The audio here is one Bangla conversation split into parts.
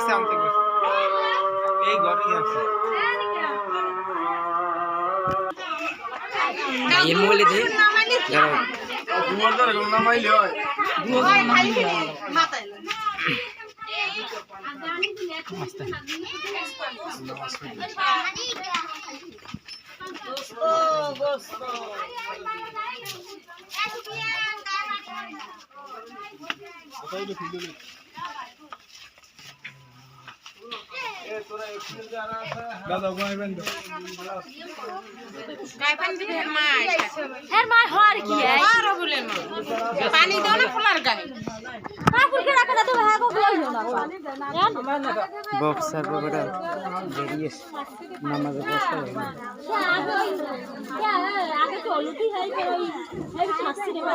আছে আছে আনতে এই ঘরে গেছে এই মোবাইলে দে। দাঁড়াও। তোমার তো এরকম নামাইলে হয় দাদা ঘুমাইবেন তো এর মা হর কি है পানি দাও না ফুলার গায়ে বক্সার বাবারা বেরিয়ে নামাজে বসতে হবে আগে তো অলরেডি হয় ওই শাস্তি দেবা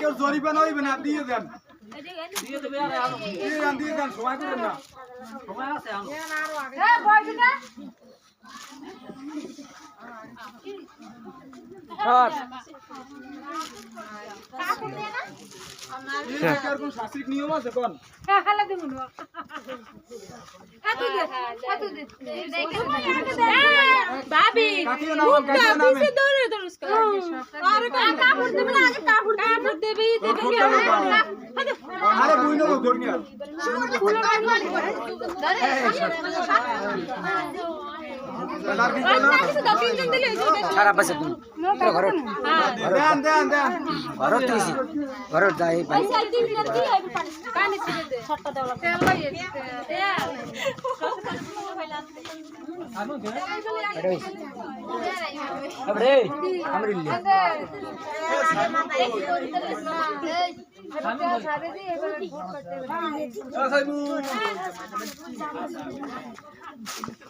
কেউ জরিমানা হইবে না দিয়ে দেন দিয়ে দেন সময় করেন না এই কি আর। আরে বুই নেব ধরি আর এলার কি কইলো তিনজন দিলে খারাপ আছে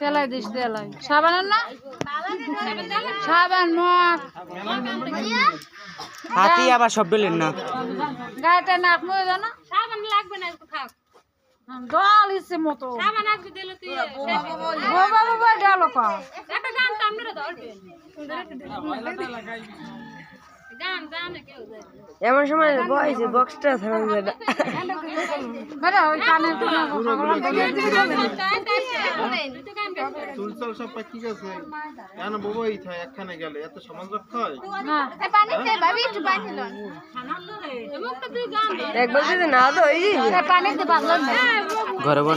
তেলাই দিস তেলাই। সাবান না? সাবান মগ। হাতি আবার সব ডলেন না। গায়েতে নাক মুয়ে জানা সাবান লাগবে না একটু খাও। দল ইচ্ছে মতো। সাবান আজকে দিলে তুই। বাবা বাবা গেল কা একটা গান তো আপনারা ধরবেন গান গান এমন সময় বয়সে বক্সটা থামানো যায় না বেটা ওই কানের দুটো কথাগুলো বলে দিবি চুলচাল সব ঠিক আছে কেন বউই থাকে একখানে গেলে এত সমাজ রক্ষা হয় একবার যদি না তো ঘরে কর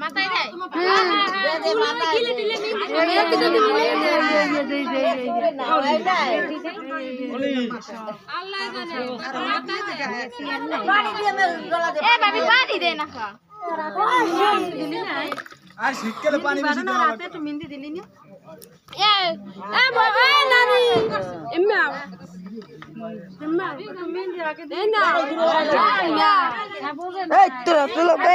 মাথায় দেয় আল্লাহ জানে এ বাবি পানি দে না আর শীতকালে পানি বেশি দেওয়া লাগবে না। এ এ বাবা নানি এম্মা এই তো তুলো বে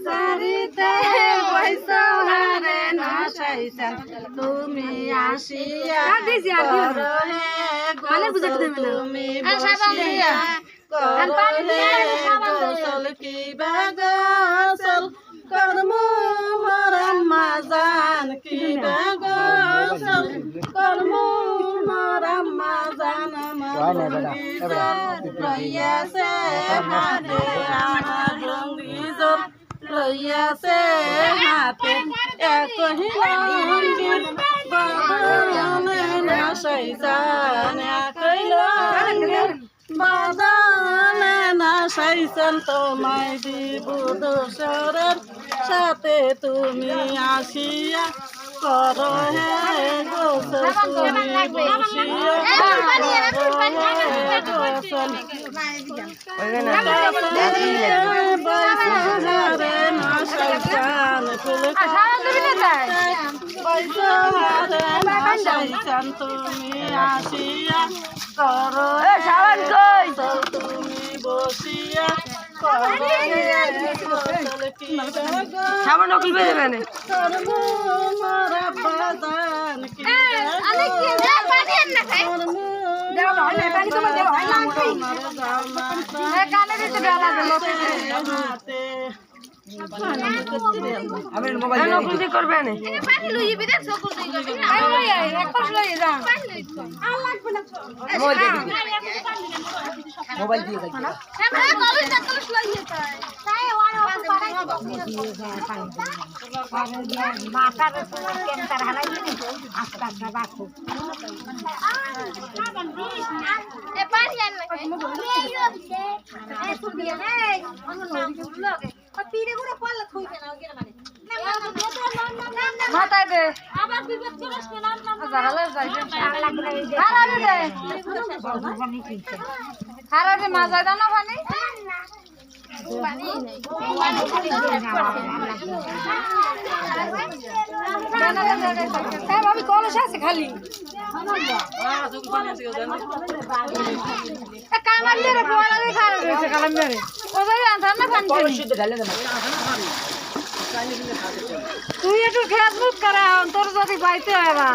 দেন না তুমি আসিয়া মানে বুঝাতে পানি দিয়া সাবান গোসল কিবা গোসল কর্ম মরম মাজান কিবা গোসল কর্ম মরম মাজান লইয়াছে হাতে আমার রঙ্গিজল লইয়াছে হাতে এক হিলঙ্গির বদলে না শৈতান হিলঙ্গির বদলে না শৈতান তোমায় দিব দোসরের সাথে তুমি আসিয়া করো হে গোসল তুমি বসিয়া করো হে গোসল বৈশারে না শৈতান ফুল সাবান দিবি না তাই বৈশারে না শৈতান তুমি আসিয়া করো সাবান কই তুমি বসিয়া করো সাবান নকল বেজে মানে নকল করবে না করবি না মোবাইল দিয়ে পানি না এ সুবি এই অন্য লোকে পিরে গুলো পাল্লা থইবে না ওগের মানে মাথায় দে আবার বিপদ করিস না নাম জাগালে যাই হারারে দে হারারে মাজায় দাও না পানি ভাবি কলস আছে খালি। খারাপ ওদের না পানি তুই একটু ফেসবুক করা তোর যদি বাইতে হয় না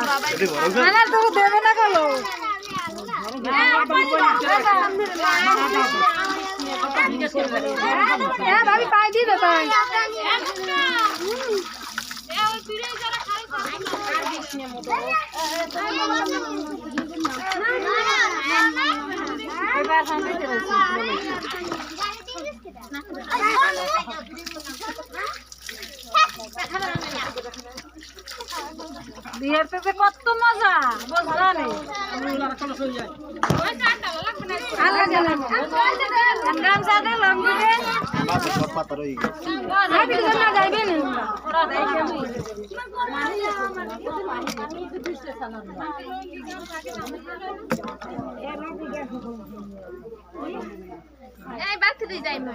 তোকে দেবে না গেল হ্যাঁ ভাবি পাই তো কত মজা বুঝলা রে গান সাদে লম্বি রে মাছের সব পাতা রয়ে গেছে যাবি না যাইবে না ওরা যাইবে এই বাকি তুই যাই না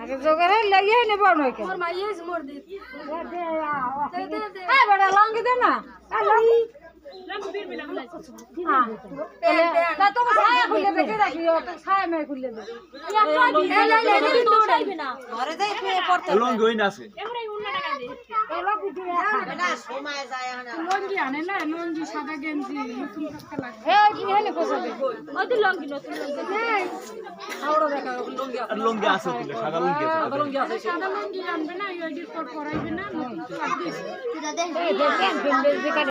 আগে জোগাড়ে লাগিয়ে নেব নয়কে হ্যাঁ বড় লঙ্গি দে না হ্যাঁ, লঙ্গি হ্যাঁ, দে হই না আছে লঙ্গি আনে না লঙ্গি সাদা গেঞ্জি নতুন কাকা লাগে হ্যাঁ কি হেনে পোষাবে ওই লঙ্গি নতুন লঙ্গি আওড়া দেখা লঙ্গি আর লঙ্গি আছে সাদা লঙ্গি আছে সাদা লঙ্গি আছে। সাদা লঙ্গি আনবে না এই পর পরাইবে না নতুন লাগবে। তুই দাদা এই দেখেন